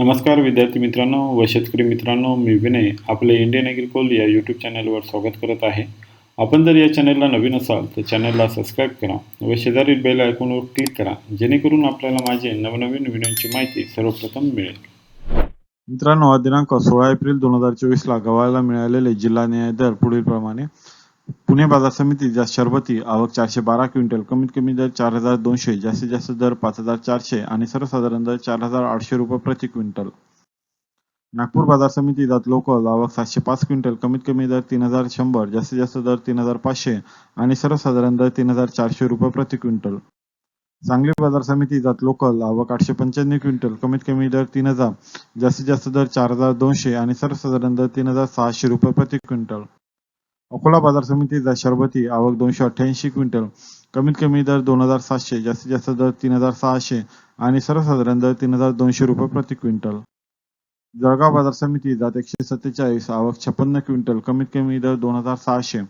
नमस्कार विद्यार्थी मित्रांनो व शेतकरी मित्रांनो मी विनय आपले इंडियन ॲग्रिकोल या यूट्यूब चॅनलवर स्वागत करत आहे. आपण जर या चॅनलला नवीन असाल तर चॅनलला सबस्क्राईब करा व शेजारील बेल आयकॉनवर क्लिक करा जेणेकरून आपल्याला माझे नवनवीन व्हिडिओची माहिती सर्वप्रथम मिळेल. मित्रांनो दिनांक सोळा एप्रिल दोन हजार चोवीसला गव्हाला मिळालेले जिल्हा न्याय दर पुढील प्रमाणे पुणे बाजार समिती जास्त शरबती आवक चारशे बारा क्विंटल कमीत कमी दर चार हजार दोनशे जास्तीत जास्त दर पाच हजार चारशे आणि सर्वसाधारण दर चार हजार आठशे रुपये प्रति क्विंटल. नागपूर बाजार समिती जात लोकल आवक सातशे पाच क्विंटल कमीत कमी दर तीन हजार शंभर जास्तीत जास्त दर तीन हजार पाचशे आणि सर्वसाधारण दर तीन हजार चारशे रुपये प्रति क्विंटल. सांगली बाजार समिती जात लोकल आवक आठशे पंच्याण्णव क्विंटल कमीत कमी दर तीन हजार जास्तीत जास्त दर चार हजार दोनशे आणि सर्वसाधारण दर तीन हजार सहाशे रुपये प्रति क्विंटल. अकोला बाजार समितीचा शरबती आवक दोनशे अठ्ठ्याऐंशी क्विंटल कमीत कमी दर दोन हजार सातशे जास्तीत जास्त दर तीन हजार सहाशे आणि सर्वसाधारण दर तीन हजार दोनशे रुपये प्रति क्विंटल. जळगाव बाजार समिती जात एकशे सत्तेचाळीस आवक छप्पन्न क्विंटल कमीत कमी दर दोन हजार सहाशे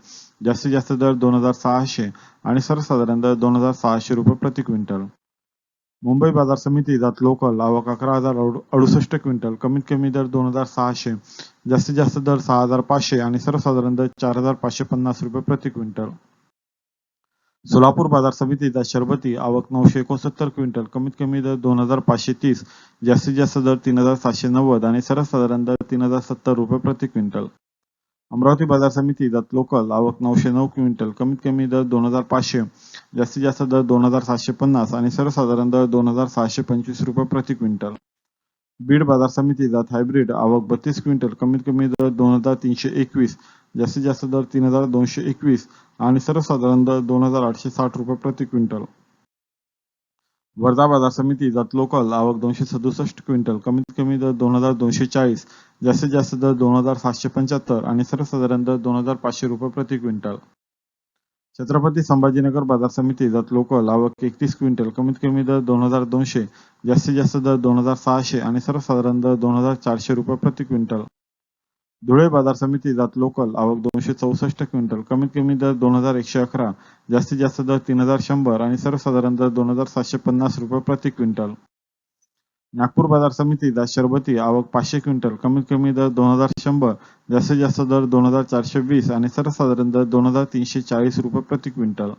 जास्तीत जास्त दर दोन हजार सहाशे आणि सर्वसाधारण दर दोन हजार सहाशे रुपये प्रति क्विंटल. मुंबई बाजार समिती जात लोकल आवक अकरा हजार अडुसष्ट क्विंटल कमीत कमी दर दोन हजार सहाशे जास्तीत जास्त दर सहा हजार पाचशे आणि सर्वसाधारण दर चार हजार पाचशे पन्नास रुपये प्रति क्विंटल. सोलापूर बाजार समितीचा शरबती आवक नऊशे एकोणसत्तर क्विंटल कमीत कमी दर दोन हजार पाचशे तीस जास्तीत जास्त दर तीन हजार सातशे नव्वद आणि सर्वसाधारण दर तीन हजार सत्तर रुपये प्रति क्विंटल. अमरावती बाजार समिती जात लोकल आवक नऊशे नऊ क्विंटल कमीत कमी दर दोन हजार पाचशे जास्तीत जास्त दर दोन हजार सातशे पन्नास आणि सर्वसाधारण दर दोन हजार सहाशे पंचवीस रुपये प्रति क्विंटल. बीड बाजार समिती जात हायब्रिड आवक बत्तीस क्विंटल कमीत कमी दर दोन हजार तीनशे एकवीस जास्तीत जास्त दर तीन हजार दोनशे एकवीस आणि सर्वसाधारण दर दोन हजार आठशे साठ रुपये प्रति क्विंटल. वर्धा बाजार समिती जात लोकल आवक दोनशे सदुसष्ट क्विंटल कमीत कमी दर दोन हजार दोनशे चाळीस जास्तीत जास्त दर दोन हजार सातशे पंच्याहत्तर आणि सर्वसाधारण दर दोन हजार पाचशे रुपये प्रति क्विंटल. छत्रपती संभाजीनगर बाजार समिती जात लोकल आवक एकतीस क्विंटल कमीत कमी दर दोन हजार दोनशे जास्तीत जास्त दर दोन हजार सहाशे आणि सर्वसाधारण दर दोन हजार चारशे रुपये प्रति क्विंटल. धुळे बाजार समिती जात लोकल आवक दोनशे चौसष्ट क्विंटल कमीत कमी दर दोन हजार एकशे अकरा जास्तीत जास्त दर तीन हजार शंभर आणि सर्वसाधारण दर दोन हजार सातशे पन्नास रुपये प्रति क्विंटल. नागपूर बाजार समिती जात शरबती आवक पाचशे क्विंटल कमीत कमी दर दोन हजार शंभर जास्तीत जास्त दर दोन हजार चारशे वीस आणि सर्वसाधारण दर दोन हजार तीनशे चाळीस रुपये प्रति क्विंटल.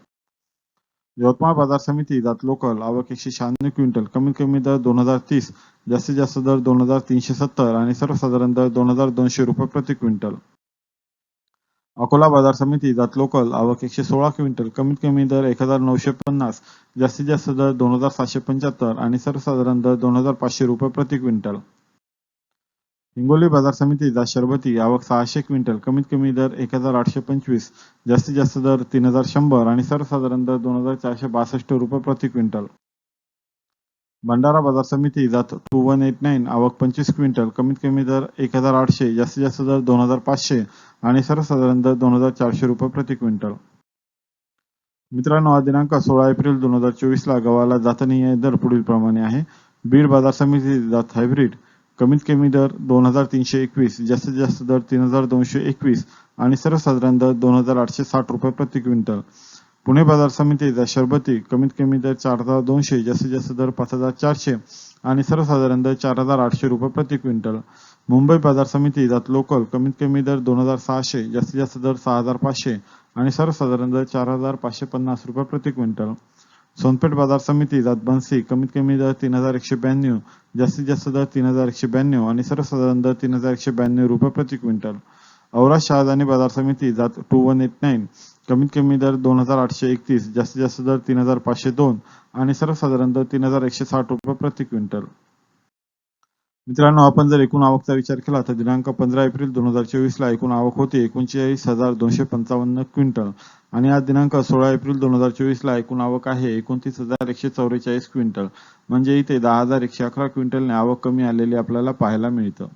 यवतमाळ बाजार समिती जात लोकल आवक एकशे शहाण्णव क्विंटल कमीत कमी दर दोन हजार तीस जास्तीत जास्त दर दोन हजार तीनशे सत्तर आणि सर्वसाधारण दर दोन हजार दोनशे रुपये प्रति क्विंटल. अकोला बाजार समिती जात लोकल आवक एकशे सोळा क्विंटल कमीत कमी दर एक हजार नऊशे पन्नास जास्तीत जास्त दर दोन हजार सातशे पंच्याहत्तर आणि सर्वसाधारण दर दोन हजार पाचशे रुपये प्रति क्विंटल. हिंगोली बाजार समिती जात शरबती आवक सहाशे क्विंटल कमीत कमी दर एक हजार आठशे पंचवीस जास्तीत जास्त दर तीन हजार शंभर आणि सर्वसाधारण दर दोन हजार चारशे बासष्ट रुपये प्रति क्विंटल. भंडारा बाजार समिती जात टू वन एट नाईन. आवक पंचवीस क्विंटल कमीत कमी दर एक हजार आठशे जास्तीत जास्त दर दोन हजार पाचशे आणि सर्वसाधारण दर दोन हजार चारशे रुपये प्रति क्विंटल. मित्रांनो हा दिनांक सोळा एप्रिल दोन हजार चोवीस ला गव्हाला जातनीय दर पुढील प्रमाणे आहे. बीड बाजार समिती जात हायब्रिड कमीत कमी दर दोन हजार तीनशे एकवीस जास्तीत जास्त दर तीन हजार दोनशे एकवीस आणि सर्वसाधारण दर दोन हजार आठशे साठ रुपये प्रति क्विंटल. पुणे बाजार समितीचा शरबती कमीत कमी दर चार हजार दोनशे जास्तीत जास्त दर पाच हजार चारशे आणि सर्वसाधारण दर चार हजार आठशे रुपये प्रति क्विंटल. मुंबई बाजार समिती जात लोकल कमीत कमी दर दोन हजार सहाशे जास्तीत जास्त दर सहा हजार पाचशे आणि सर्वसाधारण दर चार हजार पाचशे पन्नास रुपये प्रति क्विंटल. सोनपेठ बाजार समिती जात बन्सी कमीत कमी दर तीन हजार एकशे ब्याण्णव जास्तीत जास्त दर तीन हजार एकशे ब्याण्णव आणि सर्वसाधारण दर तीन हजार एकशे ब्याण्णव रुपये प्रति क्विंटल. औरा शहादानी बाजार समिती जात टू वन एट नाईन कमीत कमी दर दोन हजार आठशे एकतीस जास्तीत जास्त दर तीन हजार पाचशे दोन आणि सर्वसाधारण दर तीन हजार एकशे साठ रुपये प्रति क्विंटल. मित्रांनो आपण जर एकूण आवकचा विचार केला तर दिनांक पंधरा एप्रिल दोन हजार चोवीस ला एकूण आवक होती एकोणचाळीस हजार दोनशे पंचावन्न क्विंटल आणि आज दिनांक सोळा एप्रिल दोन हजार चोवीस ला एकूण आवक आहे एकोणतीस हजार एकशे चौवेचाळीस क्विंटल. म्हणजे इथे दहा हजार एकशे अकरा क्विंटलने आवक कमी आलेली आपल्याला पाहायला मिळतं.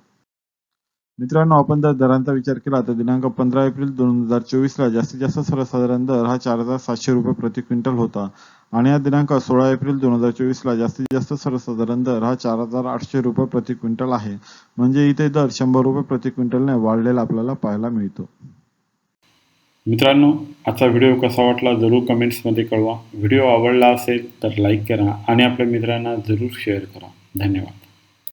मित्रांनो आपण जर दरांचा विचार केला तर दिनांक पंधरा एप्रिल दोन हजार चोवीस ला जास्तीत जास्त सर्वसाधारण दर हा चार हजार सातशे रुपये प्रति क्विंटल होता. आणि या दिनांक सोळा एप्रिल दोन हजार चोवीस ला जास्तीत जास्त सर्वसाधारण दर हा चार हजार आठशे रुपये प्रति क्विंटल आहे. म्हणजे इथे दर शंभर रुपये प्रति क्विंटलने वाढलेला आपल्याला पाहायला मिळतो. मित्रांनो आजचा व्हिडिओ कसा वाटला जरूर कमेंट्समध्ये कळवा. व्हिडिओ आवडला असेल तर लाईक करा आणि आपल्या मित्रांना जरूर शेअर करा. धन्यवाद.